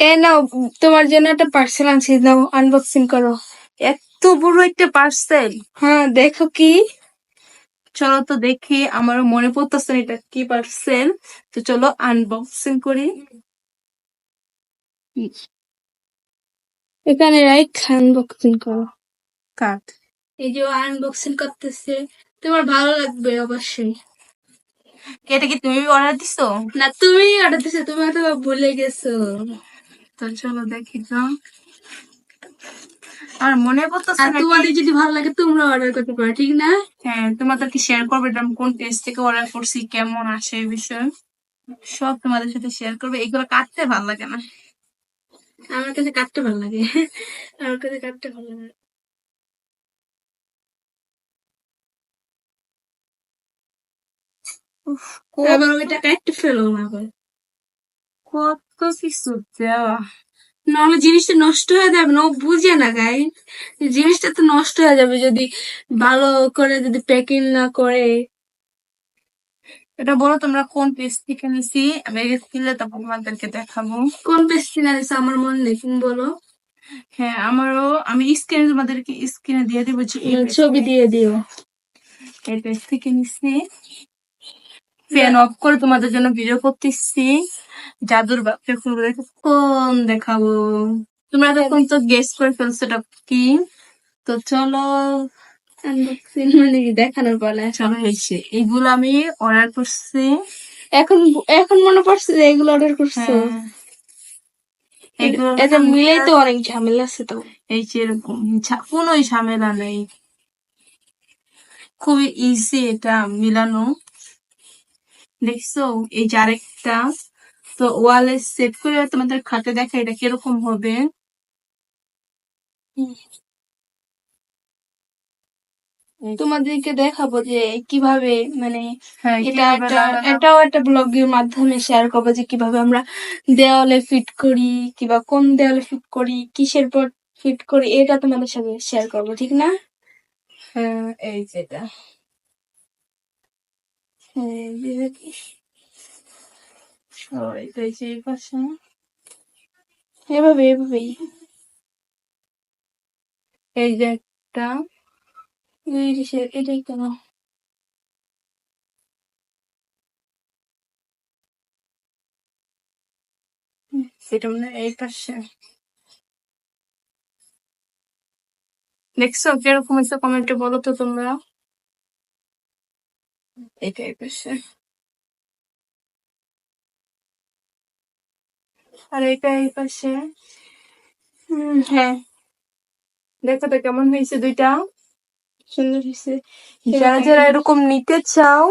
এ নাও তোমার জন্য একটা পার্সেল আনছি নাও আনবক্সিং করো। এত বড় একটা পার্সেল হ্যাঁ দেখো কি। চলো তো দেখি আমারও মনে পড়তেছে এটা কি পার্সেল তো চলো আনবক্সিং করি। এখানে রাইট আনবক্সিং করো। কাট। এই যে আনবক্সিং করতেছে তোমার ভালো লাগবে অবশ্যই। এটা কি তুমি অর্ডার দিছো? না তুমি অর্ডার দিছো তুমি হয়তো ভুলে গেছো। তো চলো দেখি তো। আর মনে পড়তেছে না তোমাদের যদি ভালো লাগে তোমরা অর্ডার করতে পারো ঠিক না? হ্যাঁ তোমাদেরকে শেয়ার করবে এটা কোন পেজ থেকে অর্ডার করছি কেমন আসে এই বিষয়ে। সব তোমাদের সাথে শেয়ার করবে। এগুলো কাটতে ভালো লাগে না। আমার কাছে কাটতে ভালো লাগে। আমার কাছে কাটতে ভালো লাগে। আবার ওইটা কাটতে ফেলো না আবার কত কিছু দেওয়া। নাহলে জিনিসটা নষ্ট হয়ে যাবে না ও বুঝে না গাই জিনিসটা তো নষ্ট হয়ে যাবে যদি ভালো করে যদি প্যাকিং না করে। এটা বলো তোমরা কোন পেজ থেকে নিছি? আমি কিনলে তারপর তোমাদেরকে দেখাবো। কোন পেজ কিনা দিছে আমার মনে নেই তুমি বলো। হ্যাঁ আমারও আমি স্ক্রিনে তোমাদেরকে স্ক্রিনে দিয়ে দেবো ছবি দিয়ে দিও। এই পেজ থেকে নিছি। ফ্যান অফ করে তোমাদের জন্য ভিডিও করতেছি। জাদুর বাপকে খুলবো কোন দেখাবো? তোমরা তখন তো গেস করে ফেলছো এটা কি? তো চলো মানে দেখানোর পালা। চলো হয়েছে এইগুলো আমি অর্ডার করছি। এখন এখন মনে পড়ছে যে এগুলো অর্ডার করছ। হ্যাঁ। এটা মিলেই তো অনেক ঝামেলা আছে তো। এই যে এরকম কোনোই ঝামেলা নেই। খুবই ইজি এটা মিলানো। দেখছ? এই যে আরেকটা। তো ওয়ালে সেট করে তোমাদের খাতে দেখা এটা কীরকম হবে? তোমাদেরকে দেখাবো যে কীভাবে মানে হ্যাঁ এটা এটাও একটা ব্লগের মাধ্যমে শেয়ার করব যে কীভাবে আমরা দেওয়ালে ফিট করি কিংবা কোন দেওয়ালে ফিট করি কিসের পর ফিট করি এটা তোমাদের সাথে শেয়ার করব ঠিক না? হ্যাঁ এই যেটা হ্যাঁ এই যে- ও, এটা এই যে এই পাশে এভাবে এভাবেই এই যে একটা কেন মানে এই পাশে দেখছ কীরকম হয়েছে কমেন্টে বলো তো তোমরা এটা এই পাশে আর এটা এই পাশে হ্যাঁ। দেখো তো কেমন হয়েছে দুইটা? সুন্দর হয়েছে। যারা যারা এরকম নিতে চাও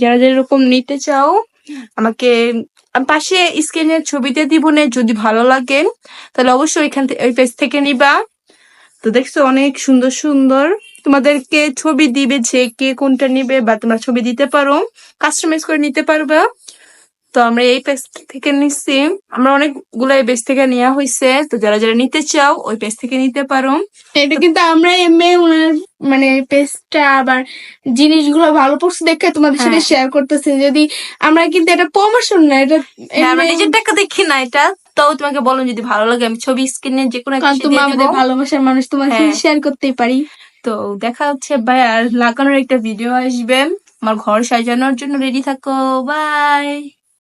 যারা যারা এরকম নিতে চাও আমাকে পাশে স্ক্রিনের ছবিতে দিব না যদি ভালো লাগে তাহলে অবশ্যই ওইখান থেকে ওই পেজ থেকে নিবা। তো দেখছ অনেক সুন্দর সুন্দর তোমাদেরকে ছবি দিবে যে কে কোনটা নিবে বা তোমরা ছবি দিতে পারো কাস্টমাইজ করে নিতে পারবা। তো আমরা এই পেজ থেকে নিচ্ছি আমরা অনেকগুলো এই পেজ থেকে নেওয়া হয়েছে তো যারা যারা নিতে চাও ওই পেজ থেকে নিতে পারো। এটা কিন্তু আমরা এমনি ওনার মানে পেজটা আবার জিনিসগুলো ভালো পড়ছে দেখে তোমাদের সাথে হ্যাঁ। শেয়ার করতেছে। যদি আমরা কিন্তু এটা প্রমোশন না এটা হ্যাঁ, আমরা নিজের টাকা দেখি না এটা। তাও তোমাকে বলুন যদি ভালো লাগে আমি ছবি স্ক্রিনে যে কোনো ভালোবাসার মানুষ তোমার হ্যাঁ। সাথে শেয়ার করতেই পারি। তো দেখা হচ্ছে ভাই আর লাগানোর একটা ভিডিও আসবে। আমার ঘর সাজানোর জন্য রেডি থাকো। বাই